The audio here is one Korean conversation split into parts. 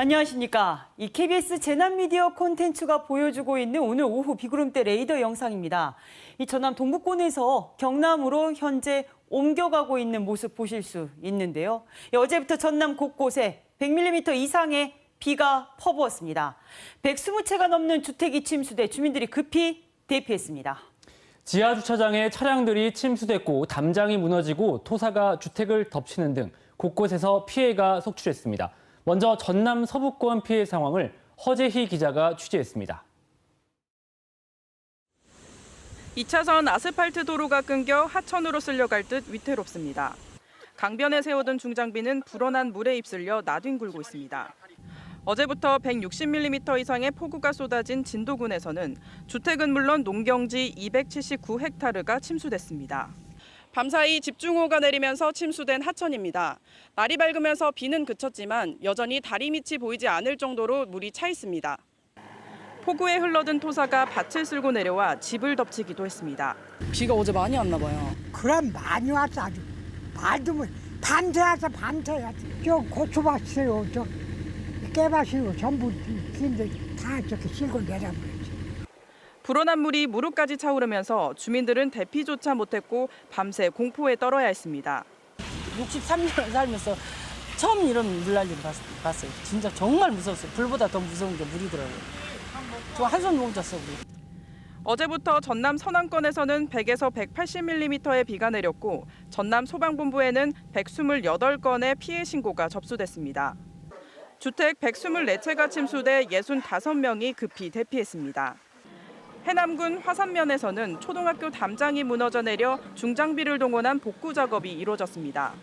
안녕하십니까. 이 KBS 재난미디어 콘텐츠가 보여주고 있는 오늘 오후 비구름대 레이더 영상입니다. 이 전남 동부권에서 경남으로 현재 옮겨가고 있는 모습 보실 수 있는데요. 이 어제부터 전남 곳곳에 100mm 이상의 비가 퍼부었습니다. 120채가 넘는 주택이 침수돼 주민들이 급히 대피했습니다. 지하 주차장에 차량들이 침수됐고 담장이 무너지고 토사가 주택을 덮치는 등 곳곳에서 피해가 속출했습니다. 먼저 전남 서부권 피해 상황을 허재희 기자가 취재했습니다. 2차선 아스팔트 도로가 끊겨 하천으로 쓸려갈 듯 위태롭습니다. 강변에 세우던 중장비는 불어난 물에 휩쓸려 나뒹굴고 있습니다. 어제부터 160mm 이상의 폭우가 쏟아진 진도군에서는 주택은 물론 농경지 279헥타르가 침수됐습니다. 밤사이 집중호우가 내리면서 침수된 하천입니다. 날이 밝으면서 비는 그쳤지만 여전히 다리 밑이 보이지 않을 정도로 물이 차 있습니다. 폭우에 흘러든 토사가 밭을 쓸고 내려와 집을 덮치기도 했습니다. 비가 어제 많이 왔나 봐요. 그럼 많이 왔어 아주 말도 못 밤새 와서 밤새 왔어 저 고추밭이요 저 깨밭이요 전부 빈들 다 저렇게 실고 내려버렸지 불어난 물이 무릎까지 차오르면서 주민들은 대피조차 못했고 밤새 공포에 떨어야 했습니다. 63년 살면서 처음 이런 물난리를 봤, 봤어요. 진짜 정말 무서웠어요. 불보다 더 무서운 게 물이더라고요. 저 한손 못 잤어 우리. 어제부터 전남 서남권에서는 100에서 180mm의 비가 내렸고 전남 소방본부에는 128건의 피해 신고가 접수됐습니다. 주택 124채가 침수돼 65명이 급히 대피했습니다. 해남군 화산면에서는 초등학교 담장이 무너져 내려 중장비를 동원한 복구 작업이 이루어졌습니다.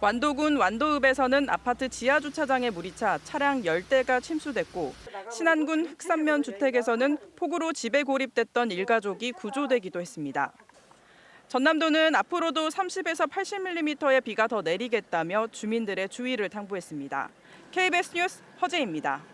완도군 완도읍에서는 아파트 지하 주차장에 물이 차 차량 10대가 침수됐고 신안군 흑산면 주택에서는 폭우로 집에 고립됐던 일가족이 구조되기도 했습니다. 전남도는 앞으로도 30에서 80mm의 비가 더 내리겠다며 주민들의 주의를 당부했습니다. KBS 뉴스 허재입니다.